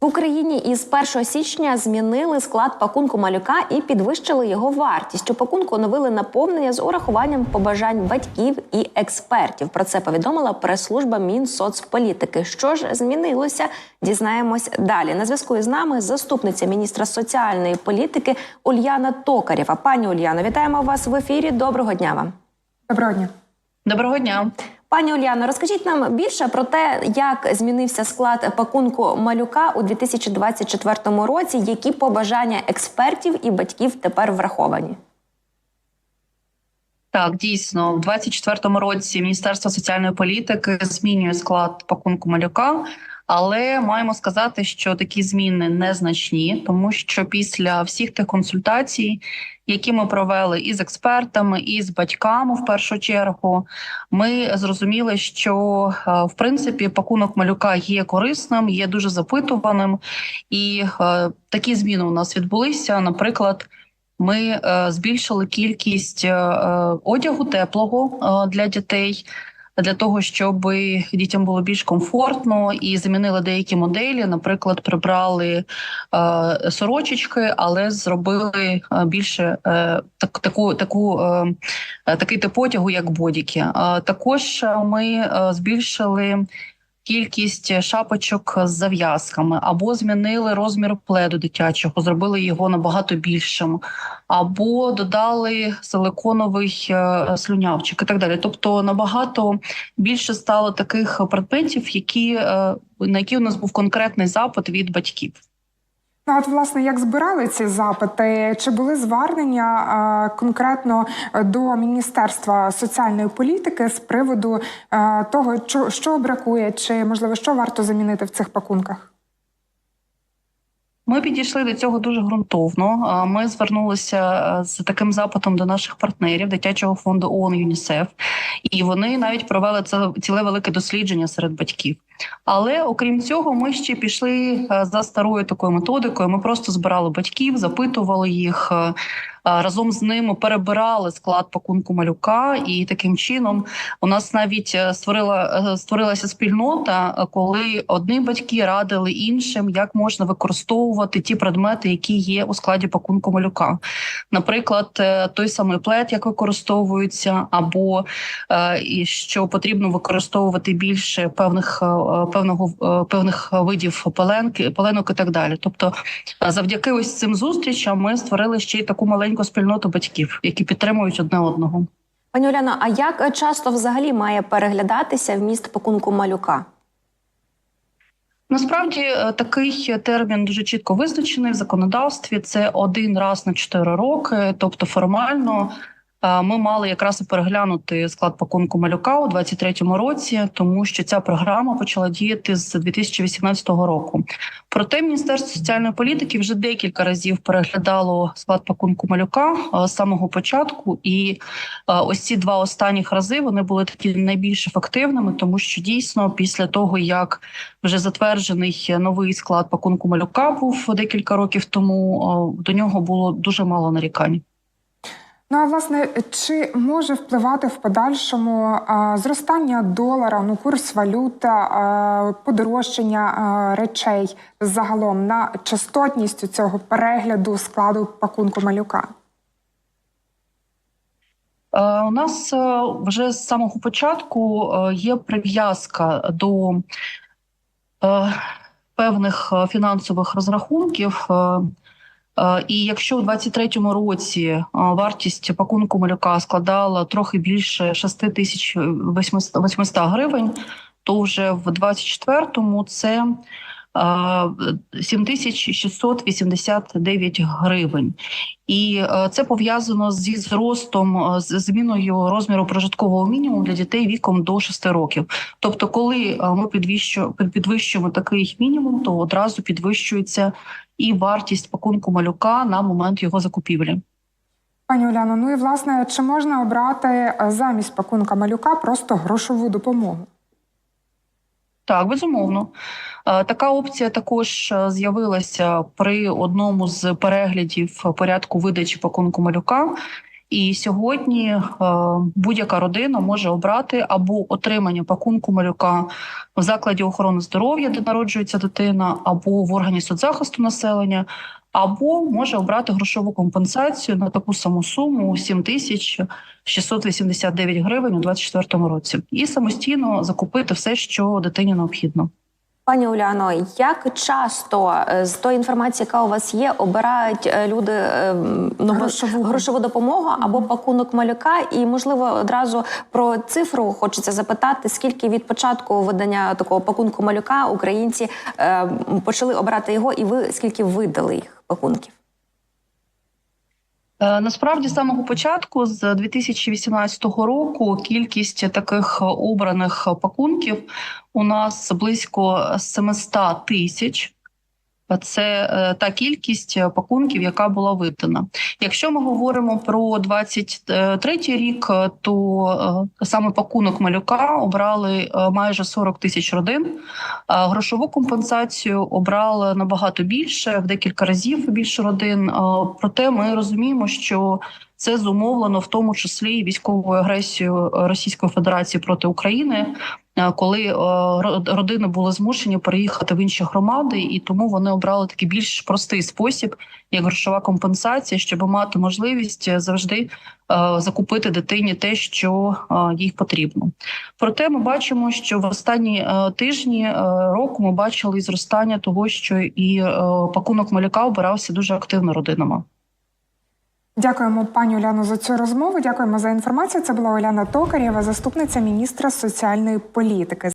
В Україні із 1 січня змінили склад пакунку малюка і підвищили його вартість. У пакунку оновили наповнення з урахуванням побажань батьків і експертів. Про це повідомила прес-служба Мінсоцполітики. Що ж змінилося? Дізнаємось далі. На зв'язку із нами заступниця міністра соціальної політики Ульяна Токарєва. Пані Ульяно, вітаємо вас в ефірі. Доброго дня вам. Доброго дня. Доброго дня. Пані Уляно, розкажіть нам більше про те, як змінився склад пакунку малюка у 2024 році, які побажання експертів і батьків тепер враховані. Так, дійсно, в 2024 році Міністерство соціальної політики змінює склад пакунку малюка, але маємо сказати, що такі зміни незначні, тому що після всіх тих консультацій, які ми провели і з експертами, і з батьками, в першу чергу, ми зрозуміли, що е, в принципі пакунок малюка є корисним, є дуже запитуваним, і е, такі зміни у нас відбулися. Наприклад. Ми е, збільшили кількість одягу теплого для дітей для того, щоб дітям було більш комфортно і замінили деякі моделі. Наприклад, прибрали е, сорочечки, але зробили е, більше е, так, таку таку е, такий тип одягу, як бодіки. Е, також ми е, збільшили. Кількість шапочок з зав'язками, або змінили розмір пледу дитячого, зробили його набагато більшим, або додали силиконовий е, слюнявчик і так далі. Тобто набагато більше стало таких предметів, які е, на які у нас був конкретний запит від батьків. Ну, от, власне, як збирали ці запити? Чи були звернення а, конкретно до Міністерства соціальної політики з приводу а, того, що, що бракує, чи можливо що варто замінити в цих пакунках? Ми підійшли до цього дуже ґрунтовно. Ми звернулися з таким запитом до наших партнерів дитячого фонду ООН ЮНІСЕФ, і вони навіть провели це ціле велике дослідження серед батьків. Але окрім цього, ми ще пішли за старою такою методикою. Ми просто збирали батьків, запитували їх разом з ними, перебирали склад пакунку малюка, і таким чином у нас навіть створила створилася спільнота, коли одні батьки радили іншим, як можна використовувати ті предмети, які є у складі пакунку малюка. Наприклад, той самий плед, як використовується, або що потрібно використовувати більше певних певного певних видів пеленки, пеленок і так далі. Тобто, завдяки ось цим зустрічам ми створили ще й таку маленьку спільноту батьків, які підтримують одне одного. Пані Уляно, а як часто взагалі має переглядатися вміст пакунку малюка? Насправді такий термін дуже чітко визначений в законодавстві. Це один раз на 4 роки, тобто формально. Ми мали якраз і переглянути склад пакунку малюка у 23-му році, тому що ця програма почала діяти з 2018 року. Проте міністерство соціальної політики вже декілька разів переглядало склад пакунку малюка з самого початку, і ось ці два останніх рази вони були такі найбільш ефективними, тому що дійсно після того як вже затверджений новий склад пакунку малюка був декілька років тому, до нього було дуже мало нарікань. Ну а власне, чи може впливати в подальшому а, зростання долара, ну курс валюта, а, подорожчання а, речей загалом на частотність цього перегляду складу пакунку малюка? У нас вже з самого початку є прив'язка до певних фінансових розрахунків. І якщо у 23-му році вартість пакунку малюка складала трохи більше 6800 гривень, то вже в 24-му це 7689 гривень, і це пов'язано зі зростом з зміною розміру прожиткового мінімуму для дітей віком до 6 років. Тобто, коли ми підвищуємо такий мінімум, то одразу підвищується і вартість пакунку малюка на момент його закупівлі. Пані Уляно, ну і власне, чи можна обрати замість пакунка малюка просто грошову допомогу? Так, безумовно. Така опція також з'явилася при одному з переглядів порядку видачі пакунку малюка. І сьогодні е, будь-яка родина може обрати або отримання пакунку малюка в закладі охорони здоров'я, де народжується дитина, або в органі соцзахисту населення, або може обрати грошову компенсацію на таку саму суму 7 тисяч 689 гривень у 2024 році, і самостійно закупити все, що дитині необхідно. Пані Уляно, як часто е, з тої інформації, яка у вас є, обирають е, люди е, ну, Грошову. грошову допомогу або пакунок малюка? І можливо одразу про цифру хочеться запитати, скільки від початку видання такого пакунку малюка українці почали обирати його, і ви скільки видали їх пакунків? Е, Насправді, з самого початку, з 2018 року, кількість таких обраних пакунків у нас близько 700 тисяч. Це е, та кількість пакунків, яка була видана. Якщо ми говоримо про 23 рік, е, то е, саме пакунок малюка обрали е, майже 40 тисяч родин. Грошову компенсацію обрали набагато більше, в декілька разів більше родин. Проте ми розуміємо, що це зумовлено в тому числі і військовою агресією Російської Федерації проти України, е, коли е, родини були змушені переїхати в інші громади, і тому вони обрали такий більш простий спосіб, як грошова компенсація, щоб мати можливість завжди е, закупити дитині те, що е, їй потрібно. Проте ми бачимо, що в останні е, тижні е, року ми бачили зростання того, що і е, пакунок малюка обирався дуже активно родинами. Дякуємо, пані Уляно, за цю розмову. Дякуємо за інформацію. Це була Оляна Токарєва, заступниця міністра соціальної політики.